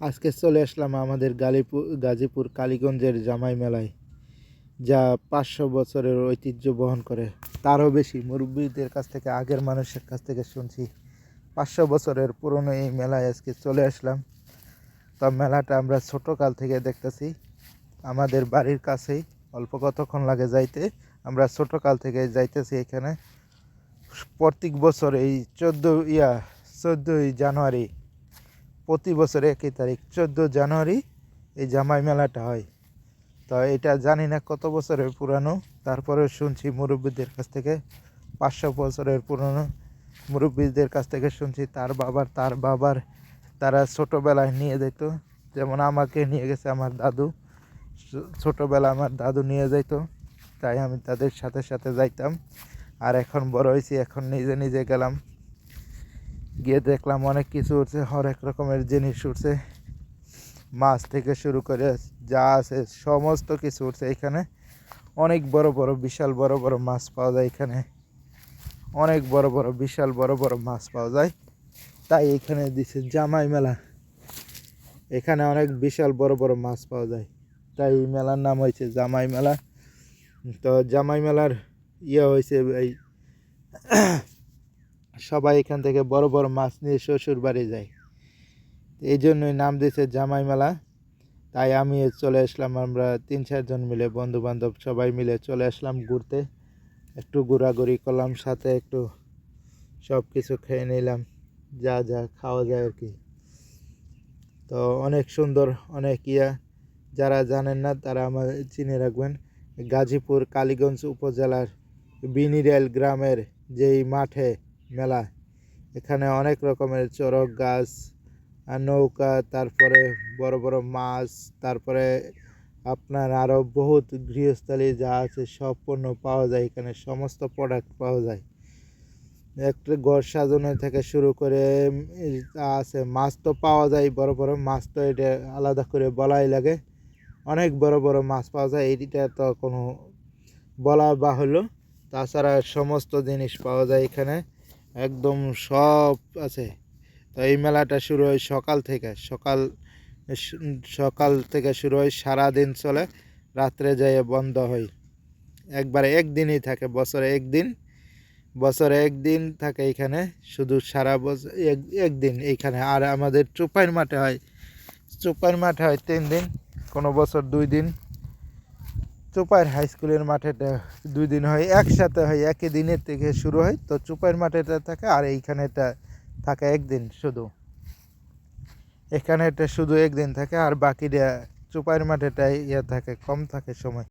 আজকে চলে আসলাম আমাদের গালিপুর গাজীপুর কালীগঞ্জের জামাই মেলায়, যা পাঁচশো বছরের ঐতিহ্য বহন করে। তারও বেশি, মুরব্বীদের কাছ থেকে, আগের মানুষের কাছ থেকে শুনছি। পাঁচশো বছরের পুরনো এই মেলায় আজকে চলে আসলাম। তো মেলাটা আমরা ছোটোকাল থেকে দেখতেছি। আমাদের বাড়ির কাছেই, অল্প কতক্ষণ লাগে যাইতে, আমরা ছোটোকাল থেকে যাইতেছি এখানে। প্রত্যেক বছর এই চোদ্দ ইয়া, চোদ্দোই জানুয়ারি প্রতি বছর একই তারিখ, চোদ্দ জানুয়ারি এই জামাই মেলাটা হয়। তো এটা জানি না কত বছরের পুরানো তারপরে শুনছি মুরব্বীদের কাছ থেকে, পাঁচশো বছরের পুরনো মুরব্বীদের কাছ থেকে শুনছি, তার বাবার তার বাবার তারা ছোটোবেলায় নিয়ে যেত যেমন আমাকে নিয়ে গেছে আমার দাদু ছোটোবেলা আমার দাদু নিয়ে যেত তাই আমি তাদের সাথে সাথে যাইতাম। আর এখন বড় হয়েছি, এখন নিজে নিজে গেলাম। গিয়ে দেখলাম অনেক কিছু উঠছে হরেক রকমের জিনিস উঠছে মাছ থেকে শুরু করে যা আছে সমস্ত কিছু উঠছে এখানে। অনেক বড় বড়, বিশাল বড় বড় মাছ পাওয়া যায় এখানে। অনেক বড় বড়, বিশাল বড় বড় মাছ পাওয়া যায়। তাই এখানে দিছে জামাই মেলা। এখানে অনেক বিশাল বড় বড় মাছ পাওয়া যায়। তাই এই মেলার নাম হয়েছে জামাই মেলা। তো জামাই মেলার ইয়ে হয়েছে এই সবাই এখান থেকে বড় বড় মাছ নিয়ে শ্বশুর বাড়ি যায়। এই জন্যই নাম দিয়েছে জামাই মেলা। তাই আমি চলে আসলাম, আমরা তিন চারজন মিলে বন্ধু বান্ধব সবাই মিলে চলে আসলাম ঘুরতে। একটু ঘোরাঘুরি করলাম, সাথে একটু সব কিছু খেয়ে নিলাম, যা যা খাওয়া যায় আর কি। তো অনেক সুন্দর, অনেক ইয়া। যারা জানেন না, তারা আমার চিনে রাখবেন, গাজীপুর কালীগঞ্জ উপজেলার বিনিরেল গ্রামের যেই মাঠে মেলা। এখানে অনেক রকমের চরক গাছ নৌকা, তারপরে বড় বড় মাছ, তারপরে আপনার আরও বহুত গৃহস্থালী যা আছে সব পণ্য পাওয়া যায়। এখানে সমস্ত প্রোডাক্ট পাওয়া যায়। একটা ঘর সাজানো থেকে শুরু করে আছে, মাছ তো পাওয়া যায়, বড় বড় মাছ তো এটা আলাদা করে বলাই লাগে। অনেক বড় বড় মাছ পাওয়া যায়, এইটা তো কোনো বলা বাহুল্য। তাছাড়া সমস্ত জিনিস পাওয়া যায় এখানে। একদম সব আছে। তো এই মেলাটা শুরু হয় সকাল থেকে। সকাল সকাল থেকে শুরু হয় সারাদিন চলে। রাত্রে যেয়ে বন্ধ হয়। একবারে একদিনই থাকে, বছরে একদিন। বছরে একদিন থাকে এখানে। শুধু সারা বছর এক, একদিন এইখানে। আর আমাদের চোপাইর মাঠে হয়। চোপাইর মাঠে হয় তিন দিন, কোনো বছর দুই দিন। চোপাইর হাই স্কুলের মাঠেটা দুই দিন হয়, একসাথে হয়, একই দিনের থেকে শুরু হয়। তো চোপাইর মাঠেটা থাকে আর এইখানেটা থাকে একদিন শুধু। এখানেটা শুধু একদিন থাকে আর বাকিটা চোপাইর মাঠেটাই ইয়ে থাকে, কম থাকে সময়।